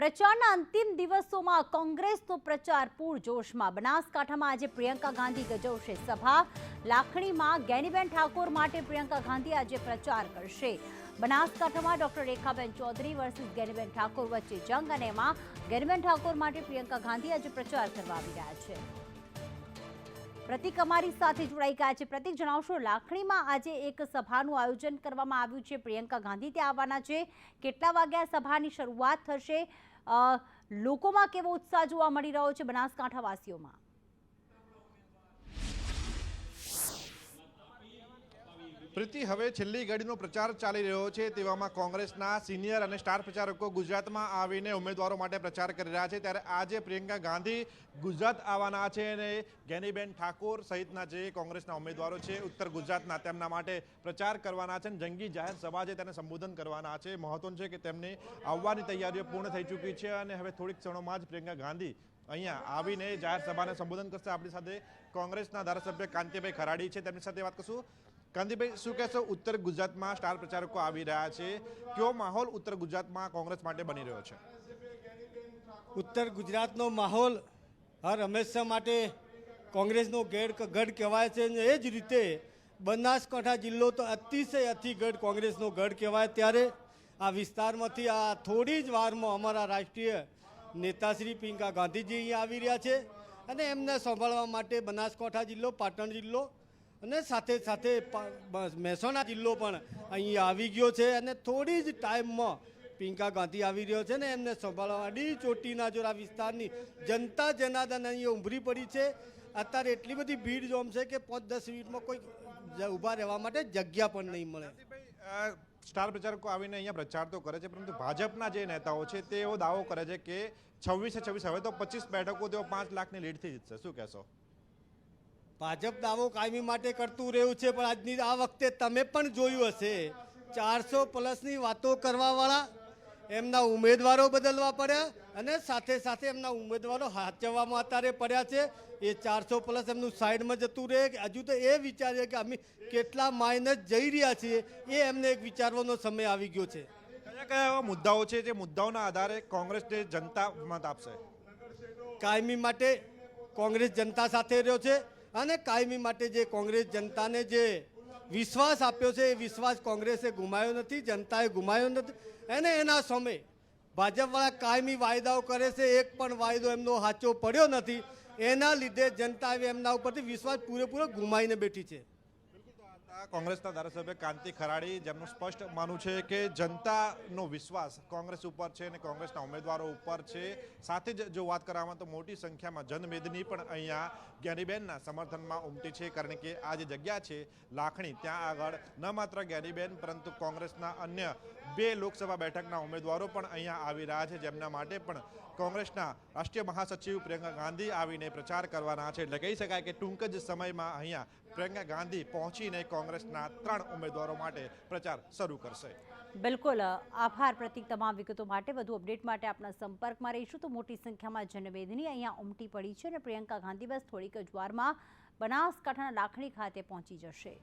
પ્રચારના અંતિમ દિવસોમાં કોંગ્રેસનો પ્રચાર પૂરજોશમાં. બનાસકાંઠામાં આજે પ્રિયંકા ગાંધી ગજવશે સભા. લાખણીમાં ગેનીબેન ઠાકોર માટે પ્રિયંકા ગાંધી આજે પ્રચાર કરશે. બનાસકાંઠામાં ડોક્ટર રેખાબેન ચૌધરી વર્સિસ ગેનીબેન ઠાકોર વચ્ચે જંગ અને એમાં ગેનીબેન ઠાકોર માટે પ્રિયંકા ગાંધી આજે પ્રચાર કરવા આવી રહ્યા છે. પ્રતિક અમારી સાથે જોડાઈ ગયા છે. પ્રતિક, જણાવશો, લાખણીમાં આજે એક સભાનું આયોજન કરવામાં આવ્યું છે. પ્રિયંકા ગાંધી ત્યાં આવવાના છે. કેટલા વાગ્યા સભાની શરૂઆત થશે? લોકોમાં કેવો ઉત્સાહ જોવા મળી રહ્યો છે બનાસકાંઠા પ્રીતિ, હવે છેલ્લી ઘડીનો પ્રચાર ચાલી રહ્યો છે તેવામાં કોંગ્રેસના સિનિયર અને સ્ટાર પ્રચારકો ગુજરાતમાં આવીને ઉમેદવારો માટે પ્રચાર કરી રહ્યા છે. ત્યારે આજે પ્રિયંકા ગાંધી ગુજરાત આવવાના છે અને ગેનીબેન ઠાકોર સહિતના જે કોંગ્રેસના ઉમેદવારો છે, ઉત્તર ગુજરાતના તેમના માટે પ્રચાર કરવાના છે અને જંગી જાહેર સભા છે તેને સંબોધન કરવાના છે. મહત્વનું છે કે તેમની આવવાની તૈયારીઓ પૂર્ણ થઈ ચૂકી છે અને હવે થોડીક ક્ષણોમાં જ પ્રિયંકા ગાંધી અહીંયા આવીને જાહેર સભાને સંબોધન કરશે. આપણી સાથે કોંગ્રેસના ધારાસભ્ય કાંતિભાઈ ખરાડી છે. તેમની સાથે વાત કરશું કાંતિભાઈ શું કહેશો? ઉત્તર ગુજરાતમાં સ્ટાર પ્રચારકો આવી રહ્યા છે. કયો માહોલ ઉત્તર ગુજરાતમાં કોંગ્રેસ માટે બની રહ્યો છે? ઉત્તર ગુજરાતનો માહોલ હર હંમેશા માટે કોંગ્રેસનો ગેડ ગઢ કહેવાય છે અને એ જ રીતે બનાસકાંઠા જિલ્લો તો અતિશય અતિગઢ કોંગ્રેસનો ગઢ કહેવાય. ત્યારે આ વિસ્તારમાંથી આ થોડી જ વારમાં અમારા રાષ્ટ્રીય નેતાશ્રી પિંકા ગાંધીજી અહીંયા આવી રહ્યા છે અને એમને સંભાળવા માટે બનાસકાંઠા જિલ્લો, પાટણ જિલ્લો અને સાથે સાથે મહેસાણા જિલ્લો પણ અહીં આવી ગયો છે અને થોડી જ ટાઈમમાં પિંકા ગાંધી આવી રહ્યો છે ને એમને સંભાળવા. ડી ચોટીના જોરા વિસ્તારની જનતા જનાર્દન અહીં ઉભરી પડી છે. અત્યારે એટલી બધી ભીડ જોમશે કે પાંચ દસ મિનિટમાં કોઈ ઊભા રહેવા માટે જગ્યા પણ નહીં મળે. સ્ટાર પ્રચારકો આવીને અહીંયા પ્રચાર તો કરે છે, પરંતુ ભાજપના જે નેતાઓ છે તે એવો દાવો કરે છે કે છવ્વીસે છવ્વીસ, હવે તો પચીસ બેઠકો તેઓ પાંચ લાખની લીડથી જીતશે. શું કહેશો? ભાજપ દાવો કાયમી માટે કરતું રહ્યું છે પણ આજની આ વખતે તમે પણ જોયું હશે. ચારસો પ્લસની વાતો કરવાવાળા એમના ઉમેદવારો બદલવા પડ્યા અને સાથે સાથે એમના ઉમેદવારો હાચવવામાં અત્યારે પડ્યા છે. એ ચારસો પ્લસ એમનું સાઈડમાં જતું રહે. હજુ તો એ વિચારીએ કે અમે કેટલા માઇનસ જઈ રહ્યા છીએ એ એમને એક વિચારવાનો સમય આવી ગયો છે. કયા કયા એવા મુદ્દાઓ છે જે મુદ્દાઓના આધારે કોંગ્રેસને જનતા મત આપશે? કાયમી માટે કોંગ્રેસ જનતા સાથે રહ્યો છે. અને કાયમી માટે જે કોંગ્રેસ જનતાને જે વિશ્વાસ આપ્યો છે, એ વિશ્વાસ કોંગ્રેસે ગુમાયો નથી, જનતાએ ગુમાયો નથી. અને એના સમય ભાજપવાળા કાયમી વાયદાઓ કરે છે, એક પણ વાયદો એમનો સાચો પડ્યો નથી. એના લીધે જનતા એમના ઉપરથી વિશ્વાસ પૂરેપૂરો ગુમાઈને બેઠી છે. કોંગ્રેસના ધારાસભ્ય કાંતિ ખરાડી, જેમનું સ્પષ્ટ માનવું છે કે જનતાનો વિશ્વાસ કોંગ્રેસ ઉપર છે અને કોંગ્રેસના ઉમેદવારો ઉપર છે. સાથે જ જો વાત કરવામાં તો મોટી સંખ્યામાં જનમેદની પણ અહીંયા જ્ઞાનીબેનના સમર્થનમાં ઉમટી છે, કારણ કે આ જે જગ્યા છે લાખણી, ત્યાં આગળ ન માત્ર જ્ઞાનીબેન પરંતુ કોંગ્રેસના અન્ય બે લોકસભા બેઠકના ઉમેદવારો પણ અહીંયા આવી રહ્યા છે, જેમના માટે પણ કોંગ્રેસના રાષ્ટ્રીય મહાસચિવ પ્રિયંકા ગાંધી આવીને પ્રચાર કરવાના છે. એટલે કહી શકાય કે ટૂંક જ સમયમાં અહીંયા પ્રિયંકા ગાંધી પહોંચીને કોંગ્રેસના ત્રણ ઉમેદવારો માટે પ્રચાર શરૂ કરશે. બિલકુલ. આભાર પ્રતિક તમામ વિગતો માટે. વધુ અપડેટ માટે આપણા સંપર્કમાં રહીશું તો મોટી સંખ્યામાં જનમેદની અહીંયા ઉમટી પડી છે અને પ્રિયંકા ગાંધી બસ થોડીક જ વારમાં બનાસકાંઠાના લાખણી ખાતે પહોંચી જશે.